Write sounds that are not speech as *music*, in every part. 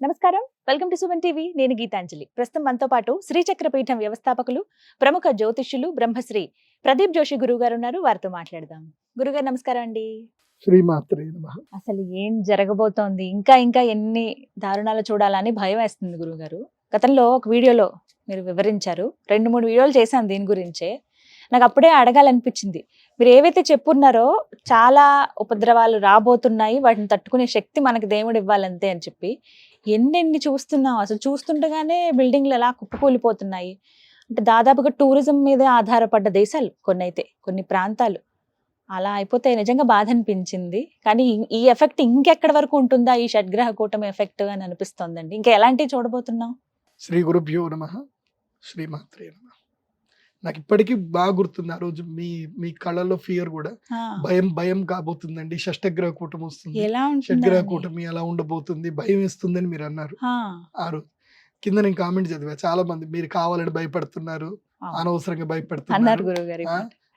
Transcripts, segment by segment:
నమస్కారం. Welcome to Suman TV. నేను గీతాంజలి. ప్రస్తుతం మనతో పాటు శ్రీచక్రపీఠం వ్యవస్థాపకులు ప్రముఖ జ్యోతిష్యులు బ్రహ్మశ్రీ ప్రదీప్ జోషి గురువు గారు ఉన్నారు. వారితో మాట్లాడదాం. గురుగారు నమస్కారం అండి. అసలు ఏం జరగబోతోంది? ఇంకా ఇంకా ఎన్ని దారుణాలు చూడాలని భయం వేస్తుంది గురుగారు గతంలో ఒక వీడియోలో మీరు వివరించారు. రెండు మూడు వీడియోలు చేశాను దీని గురించే. నాకు అప్పుడే అడగాలనిపించింది. మీరు ఏవైతే చెప్పున్నారో చాలా ఉపద్రవాలు రాబోతున్నాయి. వాటిని తట్టుకునే శక్తి మనకి దేవుడు ఇవ్వాలంతే అని చెప్పి. ఎన్నెన్ని చూస్తున్నాం అసలు చూస్తుండగానే బిల్డింగ్లు ఎలా కుప్పకూలిపోతున్నాయి? అంటే దాదాపుగా టూరిజం మీదే ఆధారపడ్డ దేశాలు కొన్ని అయితే కొన్ని ప్రాంతాలు. అలా అయిపోతే నిజంగా బాధ అనిపించింది. కానీ ఈ- ఎఫెక్ట్ ఇంకెక్కడి వరకు ఉంటుందా? ఈ షడ్గ్రహ కూటమి ఎఫెక్ట్ అని అనిపిస్తోందండి. ఇంకా ఎలాంటివి చూడబోతున్నాం శ్రీ గురుభ్యో నమ. శ్రీమాత్రే నమ. నాకు ఇప్పటికీ బాగా గుర్తుంది ఆ రోజు మీ మీ కళ్ళలో ఫియర్ కూడా. భయం భయం కాబోతుందండి. షష్టగ్రహ కూటమి వస్తుంది. షడ్గ్రహ ఉంటుంది కూటమి ఎలా ఉండబోతుంది? భయం వేస్తుందని మీరు అన్నారు ఆ రోజు కింద నేను కామెంట్ చదివా. చాలా మంది మీరు కావాలని భయపడుతున్నారు. అనవసరంగా భయపడుతున్నారు.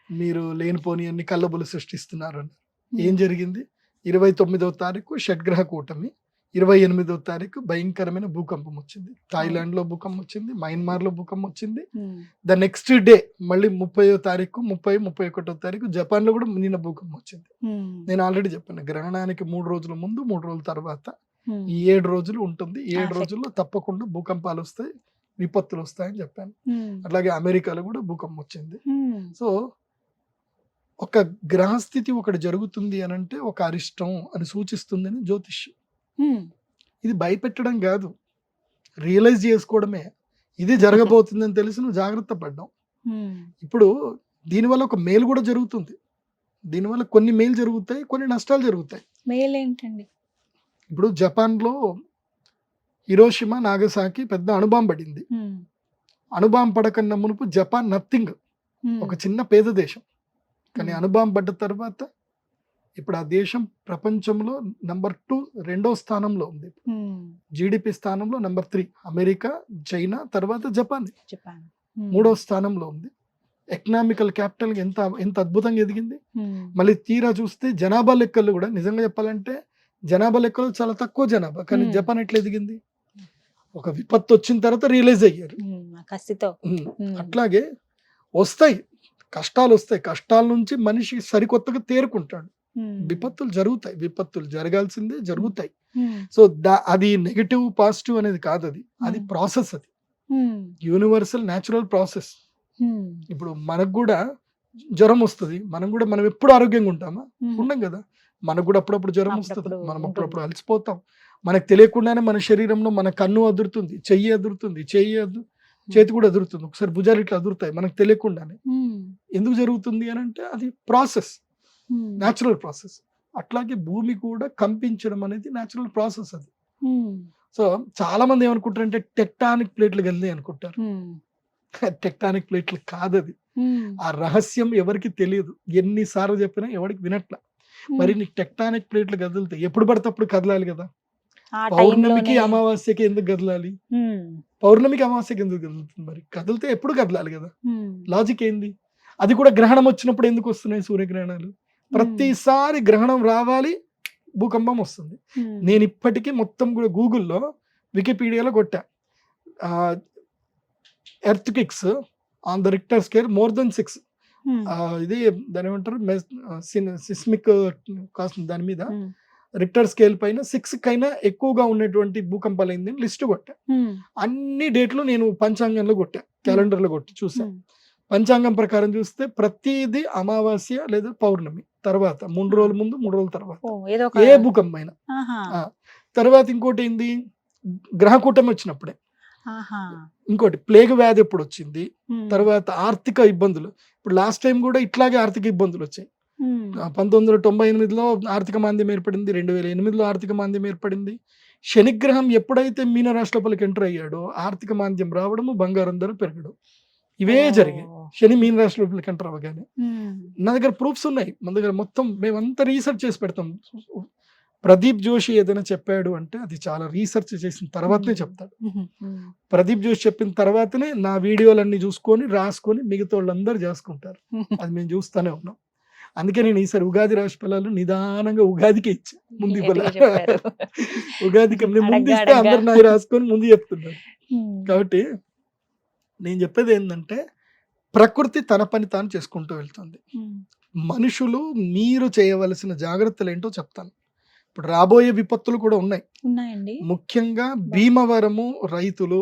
మీరు లేనిపోని అన్ని కళ్ళబులు సృష్టిస్తున్నారు అన్నారు. ఏం జరిగింది? ఇరవై తొమ్మిదవ తారీఖు షడ్గ్రహ కూటమి. ఇరవై ఎనిమిదవ తారీఖు భయంకరమైన భూకంపం వచ్చింది. థాయిలాండ్లో భూకంపం వచ్చింది మయన్మార్లో భూకంపం వచ్చింది. ద నెక్స్ట్ డే మళ్ళీ ముప్పైవ తారీఖు ముప్పై ముప్పై ఒకటో తారీఖు జపాన్లో కూడా నిన్న భూకంపం వచ్చింది. నేను ఆల్రెడీ చెప్పాను గ్రహణానికి మూడు రోజుల ముందు మూడు రోజుల తర్వాత ఈ ఏడు రోజులు ఉంటుంది. ఏడు. రోజుల్లో తప్పకుండా భూకంపాలు వస్తాయి విపత్తులు వస్తాయని చెప్పాను. అట్లాగే అమెరికాలో కూడా భూకంపం వచ్చింది. సో ఒక గ్రహస్థితి ఒకటి జరుగుతుంది అని అంటే ఒక అరిష్టం అని సూచిస్తుందని జ్యోతిష్యం. ఇది భయపెట్టడం కాదు. రియలైజ్ చేసుకోవడమే. ఇది జరగబోతుందని తెలిసి నువ్వు జాగ్రత్త పడ్డాం ఇప్పుడు దీనివల్ల ఒక మేలు కూడా జరుగుతుంది. దీనివల్ల కొన్ని మేలు జరుగుతాయి కొన్ని నష్టాలు జరుగుతాయి. మెయిల్ ఏంటండి ఇప్పుడు జపాన్లో హిరోషిమా నాగసాకి పెద్ద అణుబాం పడింది. అణుబాం పడకన్న మునుపు జపాన్ నథింగ్. ఒక చిన్న పేద దేశం. కానీ. అణుబాం పడ్డ తర్వాత ఇప్పుడు ఆ దేశం ప్రపంచంలో నంబర్ టూ రెండో స్థానంలో ఉంది. జీడిపి స్థానంలో నంబర్ త్రీ అమెరికా చైనా తర్వాత జపాన్. చెప్పాను మూడో స్థానంలో ఉంది. ఎకనామికల్ క్యాపిటల్ ఎంత ఎంత అద్భుతంగా ఎదిగింది. మళ్ళీ తీరా చూస్తే జనాభా లెక్కలు కూడా నిజంగా చెప్పాలంటే జనాభా లెక్కలు చాలా తక్కువ జనాభా కానీ. జపాన్ ఎట్లా ఎదిగింది? ఒక విపత్తు వచ్చిన తర్వాత రియలైజ్ అయ్యారు. అట్లాగే వస్తాయి. కష్టాలు వస్తాయి. కష్టాల నుంచి మనిషి సరికొత్తగా తేరుకుంటాడు. విపత్తులు జరుగుతాయి. విపత్తులు జరగాల్సిందే జరుగుతాయి. సో దా- అది నెగటివ్ పాజిటివ్ అనేది కాదు అది. అది Hmm. ప్రాసెస్ అది. యూనివర్సల్ న్యాచురల్ ప్రాసెస్ ఇప్పుడు మనకు కూడా జ్వరం వస్తుంది. మనం కూడా మనం ఎప్పుడు ఆరోగ్యంగా ఉంటామా? ఉండం కదా. మనకు కూడా అప్పుడప్పుడు జ్వరం వస్తుంది. మనం. అప్పుడప్పుడు అలసిపోతాం. మనకు తెలియకుండానే మన శరీరంలో మన కన్ను అదురుతుంది. చెయ్యి అదురుతుంది. చెయ్యి అదు చేతి కూడా అదురుతుంది. ఒకసారి భుజాలు ఇట్లా అదురుతాయి. మనకు తెలియకుండానే. ఎందుకు జరుగుతుంది అని అంటే అది ప్రాసెస్ న్యాచురల్ ప్రాసెస్ అట్లాగే భూమి కూడా కంపించడం అనేది న్యాచురల్ ప్రాసెస్ అది. సో చాలా మంది ఏమనుకుంటారంటే టెక్టానిక్ ప్లేట్లు కలిది అనుకుంటారు. *laughs* టెక్టానిక్ ప్లేట్లు కాదది. ఆ రహస్యం ఎవరికి తెలియదు. ఎన్నిసార్లు చెప్పినా ఎవరికి వినట్ల. మరి నీకు టెక్టానిక్ ప్లేట్లు కదులుతాయి. ఎప్పుడు పడితే అప్పుడు కదలాలి కదా. పౌర్ణమికి అమావాస్యకి ఎందుకు కదలాలి? పౌర్ణమికి అమావాస్యకి ఎందుకు కదులుతుంది మరి? కదిలితే ఎప్పుడు కదలాలి కదా. లాజిక్ ఏంది? అది కూడా గ్రహణం వచ్చినప్పుడు ఎందుకు వస్తున్నాయి సూర్యగ్రహణాలు? ప్రతిసారి గ్రహణం రావాలి భూకంపం వస్తుంది. నేను ఇప్పటికీ మొత్తం కూడా గూగుల్లో వికీపీడియాలో కొట్టా. Earthquakes on the Richter scale more than six. ఇది దాని ఏమంటారు? సిస్మిక్ కాస్ట్ దాని మీద రిక్టర్ స్కేల్ పైన సిక్స్ కైనా ఎక్కువగా ఉన్నటువంటి భూకంపాలు అయింది లిస్ట్ కొట్టా. అన్ని డేట్లు నేను పంచాంగంలో కొట్టా క్యాలెండర్లో కొట్టి చూసా. పంచాంగం ప్రకారం చూస్తే ప్రతిదీ అమావాస్య లేదా పౌర్ణమి తర్వాత మూడు రోజుల ముందు మూడు రోజుల తర్వాత. ఏ భూకంపం అయినా. ఆహా, ఆ, తర్వాత ఇంకోటి ఏంది? గ్రహకూటమి వచ్చినప్పుడే. ఇంకోటి ప్లేగ్ వ్యాధి ఎప్పుడు వచ్చింది? తర్వాత ఆర్థిక ఇబ్బందులు. ఇప్పుడు లాస్ట్ టైం కూడా ఇట్లాగే ఆర్థిక ఇబ్బందులు వచ్చాయి. పంతొమ్మిది వందల తొంభై ఎనిమిదిలో ఆర్థిక మాంద్యం ఏర్పడింది రెండు వేల ఎనిమిదిలో ఆర్థిక మాంద్యం ఏర్పడింది. శనిగ్రహం ఎప్పుడైతే మీన రాష్ట్రపతికి ఎంటర్ అయ్యాడో ఆర్థిక మాంద్యం రావడము బంగారం ధర పెరగడం. ఇవే జరిగాయి. శని మీన రాష్ట్రపతికి ఎంటర్ అవ్వగానే. ఉమ్, నా దగ్గర ప్రూఫ్స్ ఉన్నాయి. మన దగ్గర మొత్తం మేమంతా రీసెర్చ్ చేసి పెడతాం. ప్రదీప్ జోషి ఏదైనా చెప్పాడు అంటే అది చాలా రీసెర్చ్ చేసిన తర్వాతనే. చెప్తాడు. ప్రదీప్ జోషి చెప్పిన తర్వాతనే నా వీడియోలన్నీ చూసుకొని రాసుకొని మిగతా వాళ్ళందరూ చేసుకుంటారు. అది మేము చూస్తూనే ఉన్నాం. అందుకే నేను ఈసారి ఉగాది రాశి ఫలాలు నిదానంగా ఉగాదికే ఇచ్చా. ముందు. ఉగాదికి ముందు ఇస్తే. అందరు నాకు రాసుకొని ముందు చెప్తున్నారు. కాబట్టి నేను చెప్పేది ఏంటంటే ప్రకృతి తన పని తాను చేసుకుంటూ వెళ్తుంది. మనుషులు మీరు చేయవలసిన జాగ్రత్తలు ఏంటో చెప్తాను ఇప్పుడు రాబోయే విపత్తులు కూడా ఉన్నాయి ఉన్నాయండి ముఖ్యంగా భీమవరము రైతులు.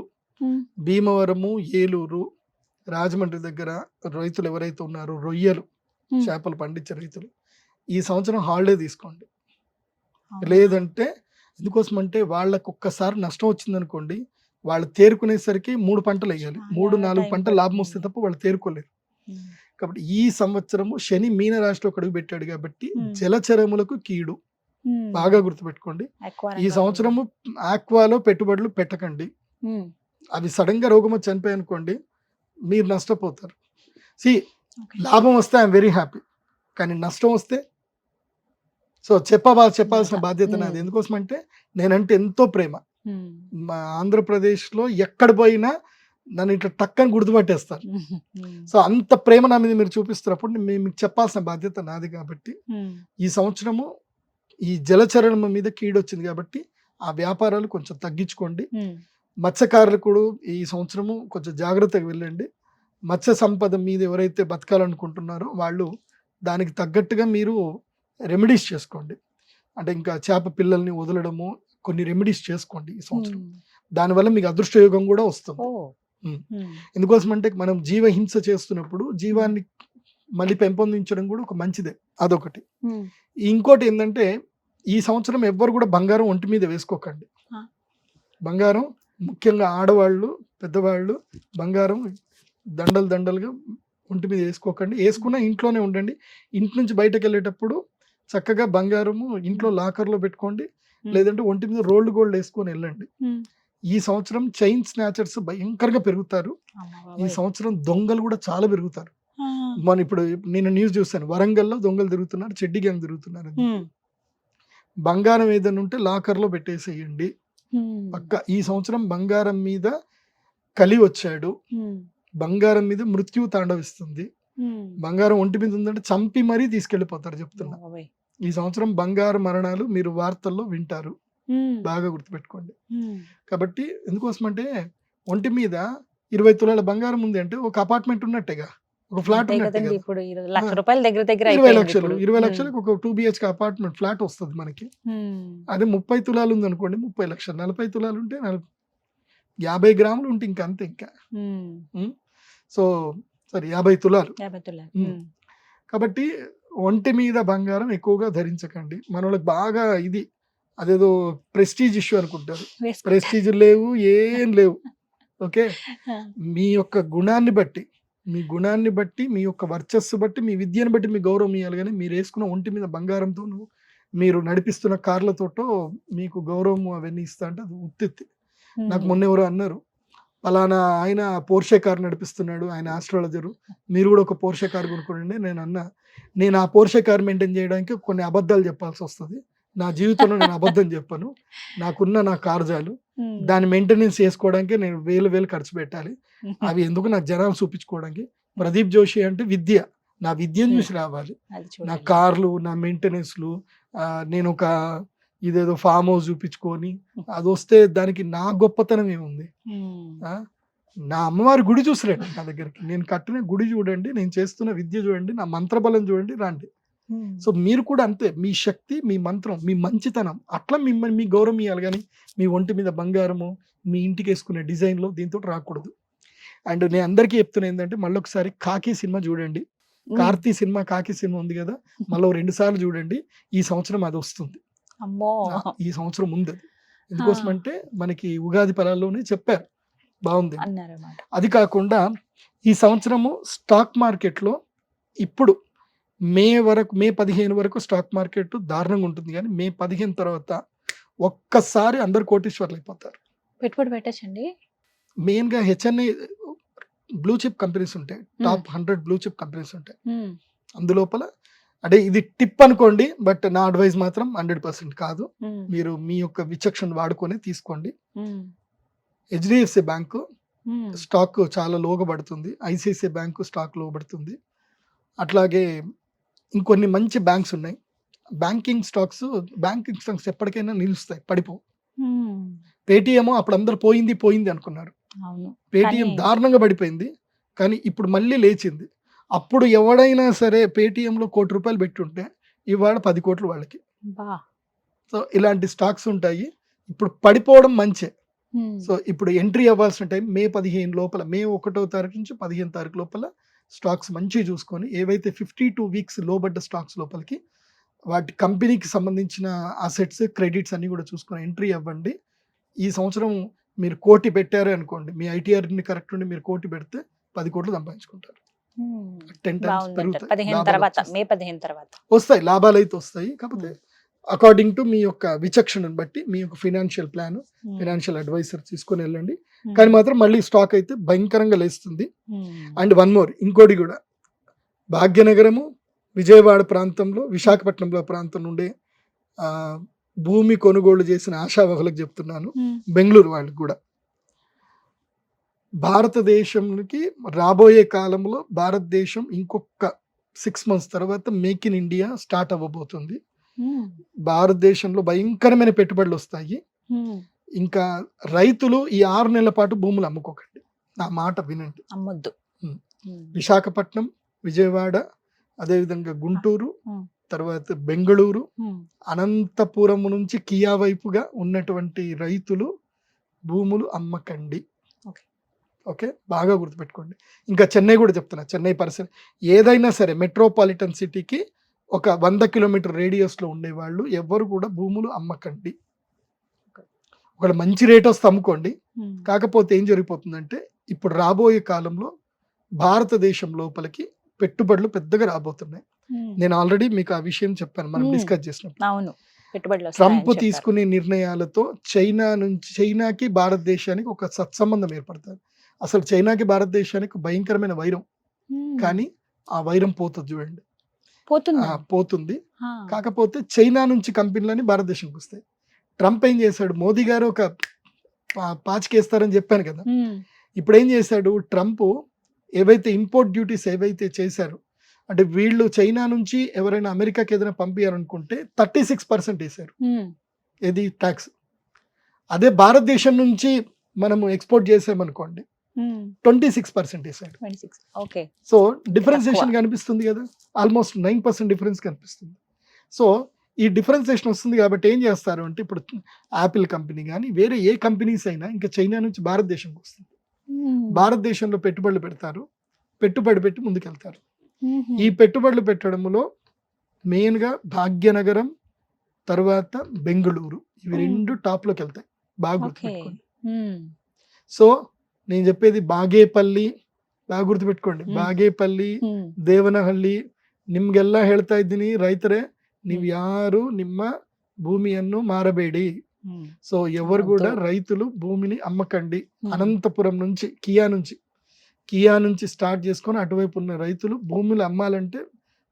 భీమవరము ఏలూరు రాజమండ్రి దగ్గర రైతులు ఎవరైతే ఉన్నారో రొయ్యలు. చేపలు పండించే రైతులు ఈ సంవత్సరం హాలిడే తీసుకోండి? లేదంటే ఎందుకోసం అంటే వాళ్ళకు ఒక్కసారి నష్టం వచ్చింది అనుకోండి వాళ్ళు తేరుకునేసరికి మూడు పంటలు వేయాలి మూడు నాలుగు పంటలు లాభం వస్తే. తప్ప వాళ్ళు తేరుకోలేరు. కాబట్టి ఈ సంవత్సరము శని మీన రాశిలో అడుగు పెట్టాడు కాబట్టి. జలచరములకు కీడు. బాగా గుర్తుపెట్టుకోండి ఈ. సంవత్సరము ఆక్వాలో పెట్టుబడులు పెట్టకండి. అవి సడన్గా రోగం వచ్చి చనిపోయాయి అనుకోండి మీరు నష్టపోతారు సి. లాభం వస్తే ఐఎమ్ వెరీ హ్యాపీ కానీ నష్టం వస్తే సో చెప్పబా చెప్పాల్సిన బాధ. బాధ్యత. నాది ఎందుకోసం అంటే నేనంటే ఎంతో ప్రేమ ఉమ్. మా ఆంధ్రప్రదేశ్లో ఎక్కడ పోయినా నన్ను ఇట్లా టక్కని గుర్తుపట్టేస్తారు ఉమ్. సో అంత ప్రేమ నా మీద మీరు చూపిస్తున్నప్పుడు నేను మీకు చెప్పాల్సిన బాధ్యత నాది కాబట్టి ఉమ్. ఈ సంవత్సరము ఈ జలచరణం మీద కీడు వచ్చింది కాబట్టి ఆ వ్యాపారాలు కొంచెం తగ్గించుకోండి ఉమ్. మత్స్యకారులు కూడా ఈ సంవత్సరము కొంచెం జాగ్రత్తగా వెళ్ళండి మత్స్య సంపద మీద ఎవరైతే బతకాలనుకుంటున్నారో వాళ్ళు దానికి తగ్గట్టుగా మీరు రెమెడీస్ చేసుకోండి అంటే ఇంకా చేప పిల్లల్ని వదలడము కొన్ని రెమెడీస్ చేసుకోండి ఈ సంవత్సరం. దానివల్ల మీకు అదృష్టయోగం కూడా వస్తుంది. ఎందుకోసం అంటే మనం జీవహింస చేస్తున్నప్పుడు జీవాన్ని మళ్ళీ పెంపొందించడం కూడా ఒక మంచిదే అదొకటి. ఇంకోటి ఏంటంటే ఈ సంవత్సరం ఎవ్వరు కూడా బంగారం ఒంటి మీద వేసుకోకండి. బంగారం ముఖ్యంగా ఆడవాళ్ళు పెద్దవాళ్ళు బంగారం దండలు దండలుగా ఒంటి మీద వేసుకోకండి వేసుకున్న ఇంట్లోనే ఉండండి ఇంటి నుంచి బయటకు వెళ్ళేటప్పుడు చక్కగా బంగారము ఇంట్లో లాకర్లో పెట్టుకోండి. లేదంటే ఒంటి మీద రోల్డ్ గోల్డ్ వేసుకొని వెళ్ళండి. ఈ సంవత్సరం చైన్ స్నాచర్స్ భయంకరంగా పెరుగుతారు ఈ. సంవత్సరం దొంగలు కూడా చాలా పెరుగుతారు. మన ఇప్పుడు నేను న్యూస్ చూస్తాను వరంగల్లో దొంగలు తిరుగుతున్నారు చెడ్డి గ్యాంగ్ తిరుగుతున్నారు. బంగారం ఏదైనా ఉంటే లాకర్లో పెట్టేసేయండి ఉమ్. పక్క ఈ సంవత్సరం బంగారం మీద కలి వచ్చాడు. బంగారం మీద మృత్యువు తాండవిస్తుంది. బంగారం ఒంటి మీద ఉందంటే చంపి మరీ తీసుకెళ్ళిపోతారు చెప్తున్నా. ఈ సంవత్సరం బంగారు మరణాలు మీరు వార్తల్లో వింటారు. బాగా గుర్తుపెట్టుకోండి. కాబట్టి ఎందుకోసం అంటే ఒంటి మీద ఇరవై తులాల బంగారం ఉంది అంటే ఒక అపార్ట్మెంట్ ఉన్నట్టేగా ఒక ఫ్లాట్ ఇప్పుడు లక్ష. రూపాయల దగ్గర దగ్గర ఇరవై లక్షలు. ఇరవై. లక్షలకు ఒక టూ బిహెచ్కే అపార్ట్మెంట్ ఫ్లాట్ వస్తుంది మనకి. అదే ముప్పై తులాలు ఉంది అనుకోండి ముప్పై లక్షలు నలభై తులాలు ఉంటే యాభై గ్రాములు ఉంటే ఇంకా అంతే ఇంకా. సో సరే యాభై తులాలు. కాబట్టి ఒంటి మీద బంగారం ఎక్కువగా ధరించకండి మన వాళ్ళకి బాగా ఇది అదేదో ప్రెస్టీజ్ ఇష్యూ అనుకుంటారు. ప్రెస్టీజ్ లేవు ఏం లేవు ఓకే. మీ యొక్క గుణాన్ని బట్టి మీ గుణాన్ని బట్టి మీ యొక్క వర్చస్సు బట్టి మీ విద్యను బట్టి మీ గౌరవం ఇవ్వాలి కానీ మీరు వేసుకున్న ఒంటి మీద బంగారంతో మీరు నడిపిస్తున్న కార్లతోటో మీకు గౌరవం అవన్నీ ఇస్తా అంటే అది ఉత్తిత్తి నాకు. మొన్న ఎవరో అన్నారు పలానా ఆయన పోర్షే కార్ నడిపిస్తున్నాడు ఆయన ఆస్ట్రాలజరు మీరు కూడా ఒక పోర్షే కార్ కొనుక్కోండి నేను అన్నా నేను ఆ పోర్షే కార్ మెయింటైన్ చేయడానికి కొన్ని అబద్ధాలు చెప్పాల్సి వస్తుంది. నా జీవితంలో నేను అబద్ధం చెప్పను. నాకున్న నా కార్జాలు. దాని మెయింటెనెన్స్ చేసుకోవడానికి నేను వేలు వేలు ఖర్చు పెట్టాలి. *laughs* అవి ఎందుకు నాకు జనాలు చూపించుకోవడానికి? ప్రదీప్ జోషి అంటే విద్య. నా విద్యను చూసి రావాలి. నా. కార్లు నా మెయింటెనెన్స్లు నేను ఒక ఇదేదో ఫామ్ హౌస్ చూపించుకొని అది వస్తే దానికి నా గొప్పతనం ఏముంది? నా అమ్మవారి గుడి చూసిరండి నా దగ్గరికి. నేను కట్టిన గుడి చూడండి నేను చేస్తున్న విద్య చూడండి నా మంత్రబలం చూడండి రండి. సో మీరు కూడా అంతే మీ శక్తి మీ మంత్రం మీ మంచితనం అట్లా మిమ్మల్ని మీ గౌరవం ఇవ్వాలి కానీ మీ ఒంటి మీద బంగారము మీ ఇంటికి వేసుకునే డిజైన్లో దీంతో రాకూడదు. అండ్ నేను అందరికీ చెప్తున్నా ఏంటంటే మళ్ళీ ఒకసారి కాకి సినిమా చూడండి. కార్తీ సినిమా కాకి సినిమా ఉంది కదా మళ్ళీ రెండు సార్లు చూడండి ఈ సంవత్సరం అది వస్తుంది. అమ్మో! ఈ సంవత్సరం ఉంది ఎందుకోసం. అంటే మనకి ఉగాది ఫలాల్లోనే చెప్పారు. బాగుంది. అది కాకుండా ఈ సంవత్సరము స్టాక్ మార్కెట్లో ఇప్పుడు మే వరకు మే పదిహేను వరకు స్టాక్ మార్కెట్ దారుణంగా ఉంటుంది. కానీ మే పదిహేను తర్వాత ఒక్కసారి అందరు కోటీశ్వర్లు అయిపోతారు. పెట్టుబడి పెట్టచ్చండి? మెయిన్గా హెచ్ఎన్ఐ బ్లూ చిప్ కంపెనీస్ ఉంటాయి. Top hundred blue chip companies ఉంటాయి. అందులోపల అంటే ఇది టిప్ అనుకోండి బట్ నా అడ్వైస్ మాత్రం హండ్రెడ్ పర్సెంట్ కాదు. మీరు మీ యొక్క విచక్షణ వాడుకొని తీసుకోండి. HDFC bank. స్టాక్ చాలా లోగా పడుతుంది ఐసిఐసిఐ బ్యాంకు స్టాక్లో పడుతుంది అట్లాగే ఇంకొన్ని మంచి బ్యాంక్స్ ఉన్నాయి. బ్యాంకింగ్ స్టాక్స్ బ్యాంకింగ్ స్టాక్స్ ఎప్పటికైనా నిలుస్తాయి పడిపో పేటిఎం అప్పుడు అందరు పోయింది పోయింది అనుకున్నారు. పేటిఎం దారుణంగా పడిపోయింది. కానీ ఇప్పుడు మళ్ళీ లేచింది. అప్పుడు ఎవడైనా సరే పేటిఎంలో కోటి రూపాయలు పెట్టుంటే ఇవాళ పది కోట్లు వాళ్ళకి. సో ఇలాంటి స్టాక్స్ ఉంటాయి. ఇప్పుడు పడిపోవడం మంచే. సో ఇప్పుడు ఎంట్రీ అవ్వాల్సిన టైం మే పదిహేను లోపల మే ఒకటో తారీఖు నుంచి పదిహేను తారీఖు లోపల స్టాక్స్ మంచిగా చూసుకొని ఏవైతే ఫిఫ్టీ టూ వీక్స్ లోబడ్డ స్టాక్స్ లోపలికి వాటి కంపెనీకి సంబంధించిన అసెట్స్ క్రెడిట్స్ అన్ని కూడా చూసుకొని ఎంట్రీ అవ్వండి. ఈ సంవత్సరం మీరు కోటి పెట్టారు అనుకోండి మీ ఐటీఆర్ని కరెక్ట్ ఉండి మీరు కోటి పెడితే పది కోట్లు సంపాదించుకుంటారు. ఉమ్, టెన్ టైమ్స్ బాగుందంటారు పెరుగుతాయి పదిహేను లాభాలు తర్వాత వచ్చేస్తాయి. మే పదిహేను తర్వాత. వస్తాయి లాభాలు అయితే వస్తాయి. కాకపోతే అకార్డింగ్ టు మీ యొక్క విచక్షణను బట్టి మీ యొక్క ఫినాన్షియల్ ప్లాన్ ఫినాన్షియల్ అడ్వైజర్ తీసుకొని వెళ్ళండి. ఉమ్, కానీ మాత్రం మళ్ళీ స్టాక్ అయితే భయంకరంగా లేస్తుంది. ఉమ్, అండ్ వన్ మోర్ ఇంకోటి కూడా. భాగ్యనగరము విజయవాడ ప్రాంతంలో విశాఖపట్నంలో ప్రాంతం నుండే భూమి కొనుగోలు చేసిన ఆశావహులకు చెప్తున్నాను. ఉమ్, బెంగళూరు వాళ్ళకి కూడా. భారతదేశంకి రాబోయే కాలంలో భారతదేశం ఇంకొక సిక్స్ మంత్స్ తర్వాత మేక్ ఇన్ ఇండియా స్టార్ట్ అవ్వబోతుంది. భారతదేశంలో భయంకరమైన పెట్టుబడులు వస్తాయి. ఉమ్, ఇంకా రైతులు ఈ ఆరు నెలల పాటు భూములు అమ్ముకోకండి. నా మాట వినండి. అమ్మొద్దు. ఉమ్, విశాఖపట్నం విజయవాడ అదేవిధంగా గుంటూరు. తర్వాత బెంగళూరు అనంతపురం నుంచి కియా వైపుగా ఉన్నటువంటి రైతులు భూములు అమ్మకండి. ఓకే. ఓకే బాగా గుర్తుపెట్టుకోండి. ఇంకా చెన్నై కూడా చెప్తున్నా. చెన్నై పరిసర ఏదైనా సరే మెట్రోపాలిటన్ సిటీకి ఒక వంద కిలోమీటర్ రేడియస్లో ఉండేవాళ్ళు ఎవరు కూడా భూములు అమ్మకండి. ఒకవేళ మంచి రేట్ వస్తే అమ్ముకోండి. కాకపోతే ఏం జరిగిపోతుందంటే ఇప్పుడు రాబోయే కాలంలో భారతదేశం లోపలికి పెట్టుబడులు పెద్దగా రాబోతున్నాయి. నేను ఆల్రెడీ మీకు ఆ విషయం చెప్పాను మనం. డిస్కస్ చేసినప్పుడు. ట్రంప్. తీసుకునే నిర్ణయాలతో చైనా నుంచి చైనాకి భారతదేశానికి ఒక సత్సంబంధం ఏర్పడుతుంది. అసలు చైనాకి భారతదేశానికి భయంకరమైన వైరం. కానీ ఆ వైరం పోతుంది చూడండి. పోతుందా? పోతుంది. కాకపోతే చైనా నుంచి కంపెనీలని భారతదేశంకి వస్తాయి. ట్రంప్ ఏం చేశాడు? మోదీ గారు ఒక పాచికేస్తారని చెప్పాను కదా. ఇప్పుడు ఏం చేశాడు? ట్రంప్ ఏవైతే ఇంపోర్ట్ డ్యూటీస్ ఏవైతే చేశారో అంటే వీళ్ళు చైనా నుంచి ఎవరైనా అమెరికాకి ఏదైనా పంపించారనుకుంటే థర్టీ సిక్స్ పర్సెంట్ వేశారు. ఏది? ట్యాక్స్. అదే భారతదేశం నుంచి మనము ఎక్స్పోర్ట్ చేసామనుకోండి ట్వంటీ సిక్స్ పర్సెంట్ వేశారు 26 ఓకే సో డిఫరెన్సియేషన్ కనిపిస్తుంది కదా? ఆల్మోస్ట్ నైన్ పర్సెంట్ డిఫరెన్స్ కనిపిస్తుంది. సో ఈ డిఫరెన్సియేషన్ వస్తుంది కాబట్టి ఏం చేస్తారు అంటే ఇప్పుడు యాపిల్ కంపెనీ కానీ వేరే ఏ కంపెనీస్ అయినా ఇంకా చైనా నుంచి భారతదేశంకి వస్తుంది. ఉమ్, భారతదేశంలో పెట్టుబడులు పెడతారు. పెట్టుబడి పెట్టి ముందుకెళ్తారు. ఉమ్, ఈ పెట్టుబడులు పెట్టడంలో మెయిన్గా భాగ్యనగరం తర్వాత బెంగళూరు ఇవి Hmm. రెండు టాప్లోకి వెళ్తాయి బాగా గుర్తుపెట్టుకోండి. సో నేను చెప్పేది బాగేపల్లి బాగా గుర్తుపెట్టుకోండి Hmm. ಬಾಗೇಪಲ್ಲಿ ఉమ్, ದೇವನಹಳ್ಳಿ ನಿಮ್ಗೆಲ್ಲ ಹೇಳ್ತಾ ಇದ್ದೀನಿ ರೈತರೇ ನೀವು ಯಾರು ನಿಮ್ಮ ಭೂಮಿಯನ್ನು ಮಾರಬೇಡಿ ఉమ్, సో ఎవరు కూడా అమ్మొద్దు. రైతులు భూమిని అమ్మకండి ఉమ్, అనంతపురం నుంచి కియా నుంచి కియా నుంచి స్టార్ట్ చేసుకొని అటువైపు ఉన్న రైతులు భూములు అమ్మాలంటే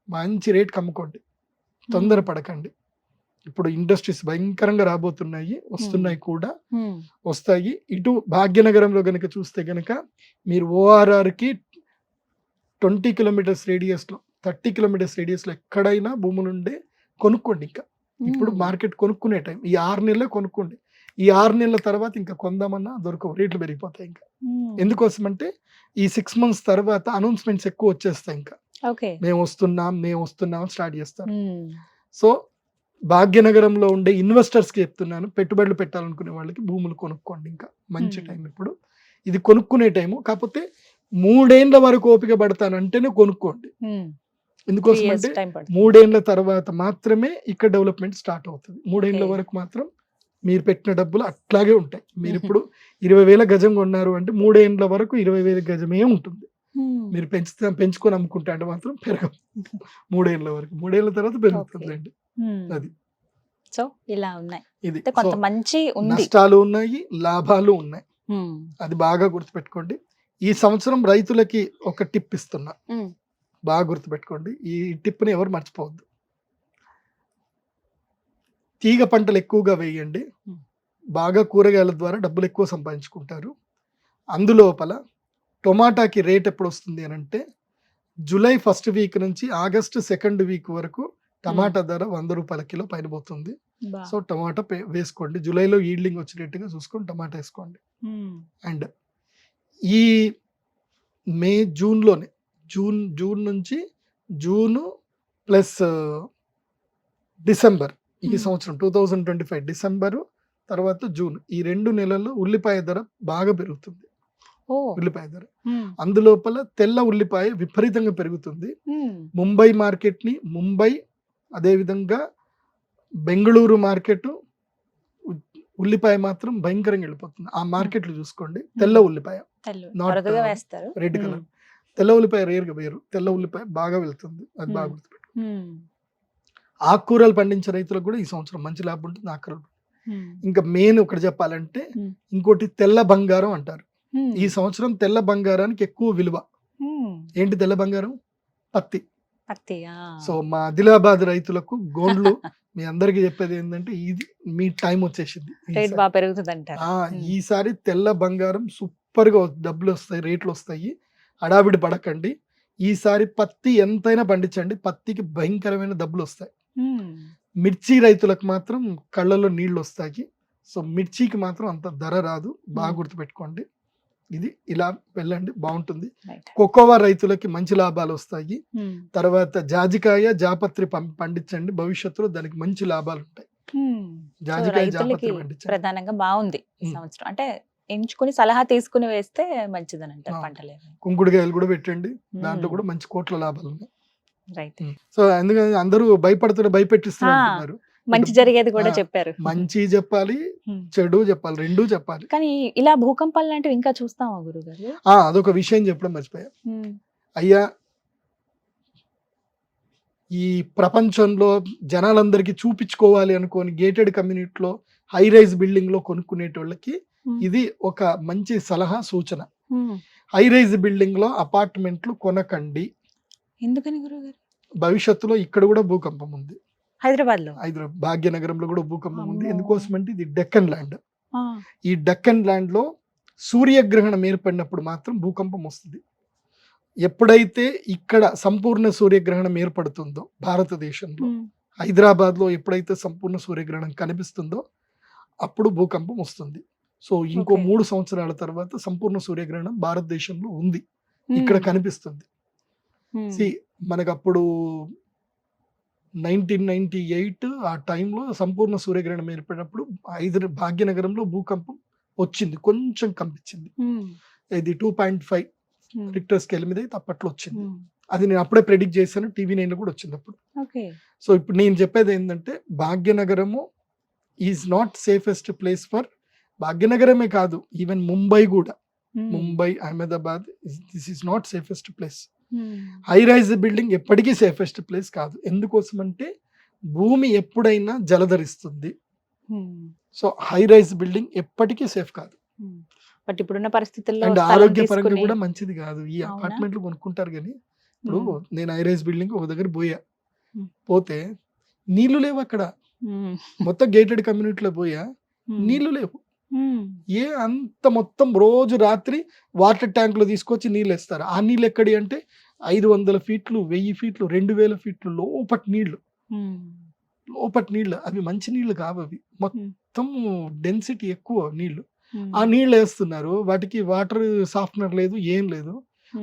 మంచి రేట్కి అమ్ముకోండి తొందరపడకండి ఇప్పుడు ఇండస్ట్రీస్ భయంకరంగా రాబోతున్నాయి వస్తున్నాయి కూడా. వస్తాయి. ఇటు భాగ్యనగరంలో గనుక చూస్తే గనుక మీరు ఓఆర్ఆర్కి ట్వంటీ కిలోమీటర్స్ రేడియస్లో థర్టీ కిలోమీటర్స్ రేడియస్లో ఎక్కడైనా భూములు ఉండే కొనుక్కోండి ఇంకా. ఇప్పుడు మార్కెట్ కొనుక్కునే టైం. ఈ ఆరు నెలలే కొనుక్కోండి. ఈ ఆరు నెలల తర్వాత ఇంకా కొందామన్నా దొరకవు. రేట్లు పెరిగిపోతాయి ఇంకా. ఎందుకోసం అంటే ఈ సిక్స్ మంత్స్ తర్వాత అనౌన్స్మెంట్స్ ఎక్కువ వచ్చేస్తాయి ఇంకా. మేము వస్తున్నాం మేము వస్తున్నాం స్టార్ట్ చేస్తారు. ఉమ్, సో భాగ్యనగరంలో ఉండే ఇన్వెస్టర్స్కి చెప్తున్నాను. పెట్టుబడులు పెట్టాలనుకునే వాళ్ళకి భూములు కొనుక్కోండి ఇంకా. మంచి Hmm. టైం ఇప్పుడు. ఇది కొనుక్కునే టైము కాకపోతే మూడేండ్ల వరకు ఓపిక పడతానంటేనే కొనుక్కోండి. ఉమ్, ఎందుకోసం అంటే. మూడేండ్ల తర్వాత మాత్రమే ఇక్కడ డెవలప్మెంట్ స్టార్ట్ అవుతుంది. మూడేండ్ల. వరకు మాత్రం మీరు పెట్టిన డబ్బులు అట్లాగే ఉంటాయి. మీరు Mhm. ఇప్పుడు ఇరవై వేల గజం కొన్నారు అంటే మూడేండ్ల వరకు ఇరవై వేల గజమే ఉంటుంది. మీరు పెంచుతా పెంచుకొని అమ్ముకుంటే అంటే మాత్రం పెరగదు. మూడేండ్ల వరకు. మూడేళ్ళ తర్వాత పెరుగుతుందండి ఉమ్. అది. సో ఇలా ఉన్నాయి. ఇది. కొంత మంచి నష్టాలు ఉన్నాయి లాభాలు ఉన్నాయి. అది బాగా గుర్తుపెట్టుకోండి. ఈ సంవత్సరం రైతులకి ఒక టిప్ ఇస్తున్నా. బాగా గుర్తుపెట్టుకోండి. ఈ టిప్ని ఎవరు మర్చిపోవద్దు. తీగ పంటలు ఎక్కువగా వేయండి. బాగా కూరగాయల ద్వారా డబ్బులు ఎక్కువ సంపాదించుకుంటారు. అందులోపల టొమాటాకి రేట్ ఎప్పుడు వస్తుంది అని అంటే జూలై ఫస్ట్ వీక్ నుంచి ఆగస్ట్ సెకండ్ వీక్ వరకు టమాటా ధర వంద రూపాయల కిలో పైన పోతుంది. సో టమాటా వేసుకోండి జూలైలో ఈల్డింగ్ వచ్చేటట్టుగా చూసుకొని టమాటా వేసుకోండి. అండ్ ఈ మే జూన్లోనే జూన్ జూన్ నుంచి జూను ప్లస్ డిసెంబర్ ఈ. సంవత్సరం two thousand twenty five December తర్వాత జూన్ ఈ రెండు నెలల్లో ఉల్లిపాయ ధర బాగా పెరుగుతుంది ఉల్లిపాయ ధర. అందులోపల తెల్ల ఉల్లిపాయ విపరీతంగా పెరుగుతుంది. ముంబై మార్కెట్ని ముంబై అదేవిధంగా బెంగళూరు మార్కెట్ ఉల్లిపాయ మాత్రం భయంకరంగా వెళ్ళిపోతుంది ఆ మార్కెట్లు చూసుకోండి తెల్ల ఉల్లిపాయ uh, రెడ్ ఉమ్. కలర్ తెల్ల ఉల్లిపాయ రేరుగా వేరు తెల్ల ఉల్లిపాయ బాగా వెళ్తుంది అది బాగా. గుర్తుపెట్టు. ఆకుకూరలు పండించే రైతులకు కూడా ఈ సంవత్సరం మంచి లాభం ఉంటుంది ఆకుకూరలు. ఇంకా మెయిన్ ఒకటి చెప్పాలంటే. ఇంకోటి తెల్ల బంగారం అంటారు. ఈ సంవత్సరం తెల్ల బంగారానికి ఎక్కువ విలువ. ఏంటి తెల్ల బంగారం పత్తి. సో మా ఆదిలాబాద్ రైతులకు గోండ్లు మీ అందరికి చెప్పేది ఏంటంటే ఇది మీ టైం వచ్చేసింది ఈసారి. తెల్ల బంగారం సూపర్గా డబ్బులు వస్తాయి రేట్లు వస్తాయి. హడావిడి పడకండి. ఈసారి పత్తి ఎంతైనా పండించండి. పత్తికి భయంకరమైన డబ్బులు వస్తాయి. మిర్చి రైతులకు మాత్రం కళ్ళలో నీళ్ళు వస్తాయి. సో మిర్చికి మాత్రం అంత ధర రాదు. బాగా. గుర్తుపెట్టుకోండి. ఇది ఇలా వెళ్ళండి బాగుంటుంది. కోకోవా రైతులకి మంచి లాభాలు వస్తాయి. ఉమ్. తర్వాత జాజికాయ జాపత్రి పండించండి. భవిష్యత్తులో దానికి మంచి లాభాలు ఉంటాయి. సో జాజికాయ జాపత్రి పండించండి. ప్రధానంగా బాగుంది ఈ ఉమ్. సంవత్సరం. అంటే ఎంచుకుని సలహా తీసుకుని వేస్తే మంచిదని అంటారు. పంటలు కుంకుడుకాయలు కూడా పెట్టండి. దాంట్లో కూడా మంచి కోట్ల లాభాలు ఉన్నాయి. సో అందుకని అందరూ భయపడుతున్న భయపెట్టిస్తున్నారు. మంచి జరిగేది కూడా. చెప్పారు మంచి చెప్పాలి. చెడు చెప్పాలి రెండూ చెప్పాలి కానీ ఇలా భూకంపాలు లాంటివి ఇంకా చూస్తామా గురుగారు అదొక విషయం చెప్పడం మర్చిపోయా. అయ్యా ఈ ప్రపంచంలో జనాలందరికీ చూపించుకోవాలి అనుకోని గేటెడ్ కమ్యూనిటీలో హై రైజ్ బిల్డింగ్లో కొనుక్కునేటోళ్ళకి. ఇది ఒక మంచి సలహా సూచన. హై రైజ్ బిల్డింగ్లో అపార్ట్మెంట్లు కొనకండి ఎందుకని గురుగారు భవిష్యత్తులో ఇక్కడ కూడా భూకంపం ఉంది హైదరాబాద్లో హైదరాబాద్ భాగ్యనగరంలో కూడా భూకంపం ఉంది. ఎందుకోసం అంటే ఇది డెక్కన్ ల్యాండ్. ఈ డెక్కన్ ల్యాండ్లో సూర్యగ్రహణం ఏర్పడినప్పుడు మాత్రం భూకంపం వస్తుంది. ఎప్పుడైతే ఇక్కడ సంపూర్ణ సూర్యగ్రహణం ఏర్పడుతుందో భారతదేశంలో హైదరాబాద్లో ఎప్పుడైతే సంపూర్ణ సూర్యగ్రహణం కనిపిస్తుందో అప్పుడు భూకంపం వస్తుంది. సో ఇంకో. మూడు సంవత్సరాల తర్వాత సంపూర్ణ సూర్యగ్రహణం భారతదేశంలో ఉంది. ఇక్కడ కనిపిస్తుంది. సి మనకు అప్పుడు నైన్టీన్ నైన్టీ ఎయిట్ ఆ టైంలో సంపూర్ణ సూర్యగ్రహణం ఏర్పడినప్పుడు హైదరా భాగ్యనగరంలో భూకంపం వచ్చింది కొంచెం కంపించింది ఇది two point five Richter scale మీద అయితే అప్పట్లో వచ్చింది. అది నేను అప్పుడే ప్రెడిక్ట్ చేశాను టీవీ నైన్ కూడా వచ్చింది అప్పుడు. సో ఇప్పుడు నేను చెప్పేది ఏంటంటే Bhagyanagaram is not safest place for భాగ్యనగరమే కాదు ఈవెన్ ముంబై కూడా. Mumbai Ahmedabad this is not safest place high rise building ఎప్పటికీ సేఫెస్ట్ ప్లేస్ కాదు ఎందుకోసం అంటే భూమి ఎప్పుడైనా జలధరిస్తుంది సో హై రైజ్ బిల్డింగ్ ఎప్పటికీ సేఫ్ కాదు బట్ ఇప్పుడున్న పరిస్థితుల్లో అండ్ ఆరోగ్యపరంగా కూడా మంచిది కాదు ఈ? అపార్ట్మెంట్లు కొనుక్కుంటారు కానీ ఇప్పుడు. నేను హై రైజ్ బిల్డింగ్ ఒక దగ్గర పోయా. పోతే నీళ్ళు లేవు అక్కడ. మొత్తం గేటెడ్ కమ్యూనిటీలో పోయా. నీళ్ళు లేవు. ఏ అంత మొత్తం రోజు రాత్రి వాటర్ ట్యాంక్లో తీసుకొచ్చి నీళ్ళు వేస్తారు ఆ నీళ్ళు ఎక్కడి అంటే ఐదు వందల ఫీట్లు వెయ్యి ఫీట్లు రెండు వేల ఫీట్లు లోపటి నీళ్ళు. లోపటి నీళ్ళు అవి మంచి నీళ్ళు కావు అవి. మొత్తం డెన్సిటీ ఎక్కువ నీళ్ళు. ఆ నీళ్ళు వేస్తున్నారు వాటికి వాటర్ సాఫ్ట్నర్ లేదు ఏం లేదు.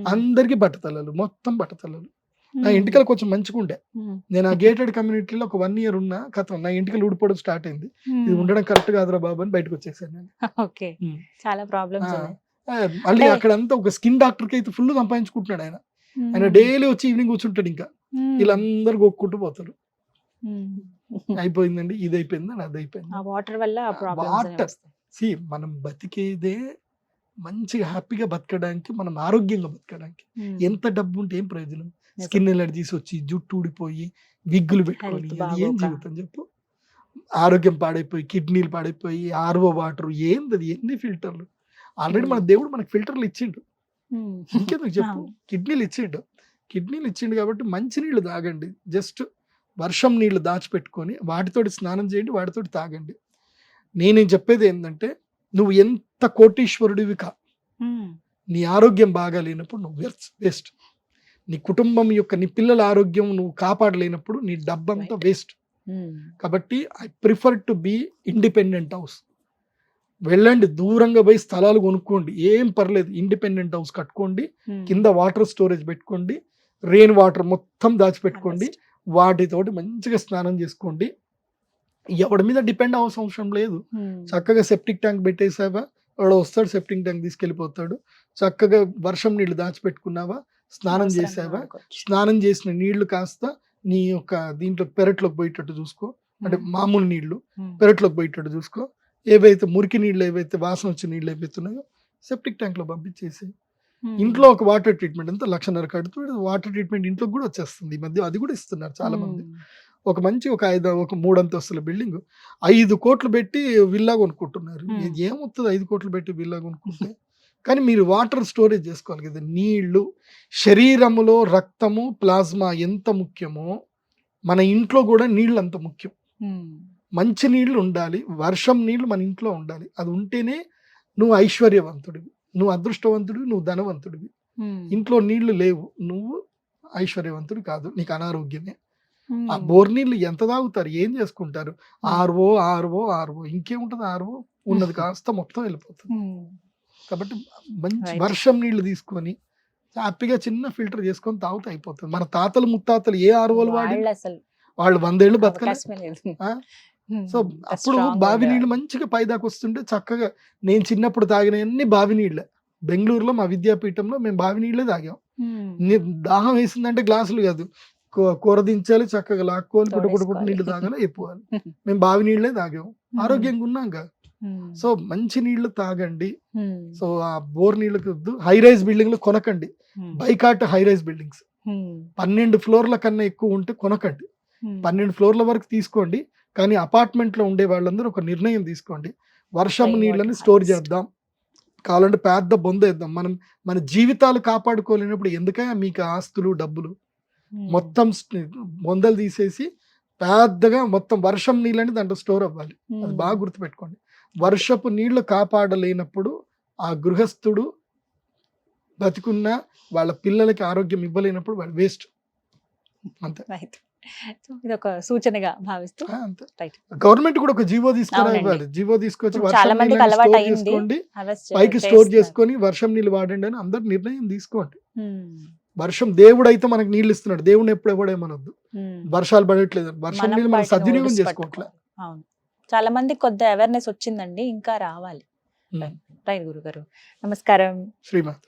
అందరికి బట్టతలలు మొత్తం బట్టతలలు. నా ఉమ్. ఇంటికలు కొంచెం మంచిగుండే. ఉమ్. నేను ఆ గేటెడ్ కమ్యూనిటీలో ఒక వన్ ఇయర్ ఉన్నా కథ నా ఇంటికలు ఊడిపోవడం స్టార్ట్ అయింది. ఇది. ఉండడం కరెక్ట్ కాదురా బాబు అని బయటకు వచ్చేసాను నేను. ఓకే. చాలా ప్రాబ్లమ్స్ మళ్ళీ అక్కడంతా ఒక స్కిన్ డాక్టర్కి అయితే ఫుల్ సంపాదించుకుంటున్నాడు ఆయన. ఆయన డైలీ వచ్చి ఈవినింగ్ కూర్చుంటాడు ఇంకా. వీళ్ళందరూ గొక్కుంటూ పోతారు. అయిపోయిందండి ఇది అయిపోయింది అది అయిపోయింది. వాటర్ వల్ల వాటర్. సి మనం బతికేదే మంచిగా హ్యాపీగా బతకడానికి మనం ఆరోగ్యంగా బతకడానికి ఎంత డబ్బు ఉంటే ఏం ప్రయోజనం? స్కిన్ ఎలర్జీస్ వచ్చి జుట్టు ఊడిపోయి విగ్గులు పెట్టుకొని ఏం. జీవితం చెప్పు? ఆరోగ్యం పాడైపోయి కిడ్నీలు పాడైపోయి ఆర్వో వాటర్ ఏంది అది? ఎన్ని ఫిల్టర్లు? ఆల్రెడీ మన. దేవుడు మనకు ఫిల్టర్లు ఇచ్చిండు. ఇంకెందుకు చెప్పు. కిడ్నీలు ఇచ్చిండు. కిడ్నీలు ఇచ్చిండు కాబట్టి మంచి నీళ్ళు తాగండి. జస్ట్ వర్షం నీళ్ళు దాచిపెట్టుకొని వాటితోటి స్నానం చేయండి వాటితోటి తాగండి. నేను చెప్పేది ఏంటంటే నువ్వు ఎంత కోటీశ్వరుడివి కా. నీ ఆరోగ్యం బాగా లేనప్పుడు నువ్వు వేస్ట్. నీ కుటుంబం యొక్క నీ పిల్లల ఆరోగ్యం నువ్వు కాపాడలేనప్పుడు నీ డబ్బంతా వేస్ట్. ఉమ్, కాబట్టి I prefer to be independent house వెళ్ళండి దూరంగా పోయి స్థలాలు కొనుక్కోండి. ఏం పర్లేదు ఇండిపెండెంట్ హౌస్ కట్టుకోండి ఉమ్. కింద వాటర్ స్టోరేజ్ పెట్టుకోండి రెయిన్ వాటర్ మొత్తం దాచిపెట్టుకోండి వాటితోటి మంచిగా స్నానం చేసుకోండి. ఎవడి మీద డిపెండ్ అవ్వాల్సిన అవసరం లేదు. ఉమ్, చక్కగా సెప్టిక్ ట్యాంక్ పెట్టేసావా? వాడు వస్తాడు సెప్టిక్ ట్యాంక్ తీసుకెళ్ళిపోతాడు. చక్కగా వర్షం నీళ్ళు దాచిపెట్టుకున్నావా? స్నానం చేసావా. స్నానం చేసిన నీళ్ళు కాస్త నీ యొక్క దీంట్లో పెరట్లోకి పోయేటట్టు చూసుకో. అంటే మామూలు నీళ్ళు పెరట్లోకి పోయేటట్టు చూసుకో. ఏవైతే మురికి నీళ్ళు ఏవైతే వాసన వచ్చే నీళ్ళు ఏవైతే ఉన్నాయో సెప్టిక్ ట్యాంక్లో పంపించేసి. ఇంట్లో ఒక వాటర్ ట్రీట్మెంట్ అంతా లక్షన్నర కడుతూ వాటర్ ట్రీట్మెంట్ ఇంట్లో కూడా వచ్చేస్తుంది. ఈ మధ్య అది కూడా ఇస్తున్నారు చాలా మంది ఒక మంచి ఒక ఐదు ఒక మూడు అంతస్తుల బిల్డింగ్ ఐదు కోట్లు పెట్టి విల్లా కొనుక్కుంటున్నారు. ఏమవుతుంది ఐదు కోట్లు పెట్టి విల్లా కొనుక్కుంటే? కానీ మీరు వాటర్ స్టోరేజ్ చేసుకోవాలి కదా. నీళ్ళు శరీరములో రక్తము ప్లాజ్మా ఎంత ముఖ్యమో మన ఇంట్లో కూడా నీళ్ళు అంత ముఖ్యం. మంచి నీళ్ళు ఉండాలి వర్షం నీళ్ళు మన ఇంట్లో ఉండాలి. అది ఉంటేనే నువ్వు ఐశ్వర్యవంతుడివి నువ్వు అదృష్టవంతుడివి నువ్వు ధనవంతుడివి. ఇంట్లో నీళ్ళు లేవు నువ్వు ఐశ్వర్యవంతుడు కాదు నీకు అనారోగ్యమే. ఆ బోర్ నీళ్ళు ఎంత తాగుతారు ఏం చేసుకుంటారు? ఆర్వో ఆర్వో ఆర్వో ఇంకేముంటది ఆర్వో? ఉన్నది *laughs* కాస్త మొత్తం వెళ్ళిపోతుంది. కాబట్టి మంచి. వర్షం నీళ్ళు తీసుకొని హ్యాపీగా చిన్న ఫిల్టర్ చేసుకొని తాగుతూ అయిపోతుంది. మన తాతలు ముత్తాతలు ఏ ఆర్వోలు వాడి? వాళ్ళు వందేళ్ళు బతకలే. అవకాశమే లేదు. ఆ? ఉమ్, సో అప్పుడు బావి నీళ్ళు మంచిగా పైదాకా వస్తుంటే చక్కగా నేను చిన్నప్పుడు తాగిన అన్ని బావి నీళ్ళే. బెంగళూరులో మా విద్యాపీఠంలో మేము బావి నీళ్ళే తాగాం. నీ దాహం వేసిందంటే గ్లాసులు కాదు. కూర దించాలి చక్కగా లాక్కోవాలి పుట్ట పుట్ట. నీళ్ళు తాగాలి అయిపోవాలి. *laughs* మేము బావి నీళ్ళే తాగాం. ఆరోగ్యంగా ఉన్నాక ఉమ్, సో మంచి నీళ్ళు తాగండి. సో ఆ బోర్ నీళ్ళకి వద్దు. హై రైజ్ బిల్డింగ్లు కొనకండి. Boycott high rise buildings. పన్నెండు ఫ్లోర్ల కన్నా ఎక్కువ ఉంటే కొనకండి. పన్నెండు ఫ్లోర్ల వరకు తీసుకోండి. కానీ apartment లో ఉండే వాళ్ళందరూ ఒక నిర్ణయం తీసుకోండి. వర్షం నీళ్ళని స్టోర్. చేద్దాం. కావాలంటే పెద్ద బొంద వేద్దాం. మనం మన జీవితాలు కాపాడుకోలేనప్పుడు ఎందుకైనా మీకు ఆస్తులు డబ్బులు? మొత్తం బొందలు తీసేసి పెద్దగా మొత్తం వర్షం నీళ్ళని దాంట్లో స్టోర్ అవ్వాలి. అది బాగా గుర్తుపెట్టుకోండి. వర్షపు నీళ్ళు కాపాడలేనప్పుడు ఆ గృహస్థుడు బతికున్న వాళ్ళ పిల్లలకి ఆరోగ్యం ఇవ్వలేనప్పుడు వాళ్ళు వేస్ట్ అంతే right. సో ఇది ఒక సూచనగా భావిస్తూ గవర్నమెంట్ కూడా ఒక జీవో తీసుకురా అవునండి. ఇవ్వాలి జీవో తీసుకొచ్చి. చేసుకోండి పైకి స్టోర్. చేసుకొని వర్షం నీళ్ళు వాడండి అని అందరు నిర్ణయం తీసుకోండి ఉమ్, వర్షం దేవుడు అయితే మనకు నీళ్ళు ఇస్తున్నాడు దేవుడు ఎప్పుడు ఎవడేమనొద్దు ఉమ్. వర్షాలు పడట్లేదు వర్షం నీళ్ళు మనం సద్వినియోగం ఒడిసి చేసుకోవట్లే పట్టుకోవాలి. అవును చాలా మందికి కొద్ది అవేర్నెస్ వచ్చిందండి ఇంకా రావాలి. రైట్ గురుగారు. నమస్కారం. శ్రీమాత్.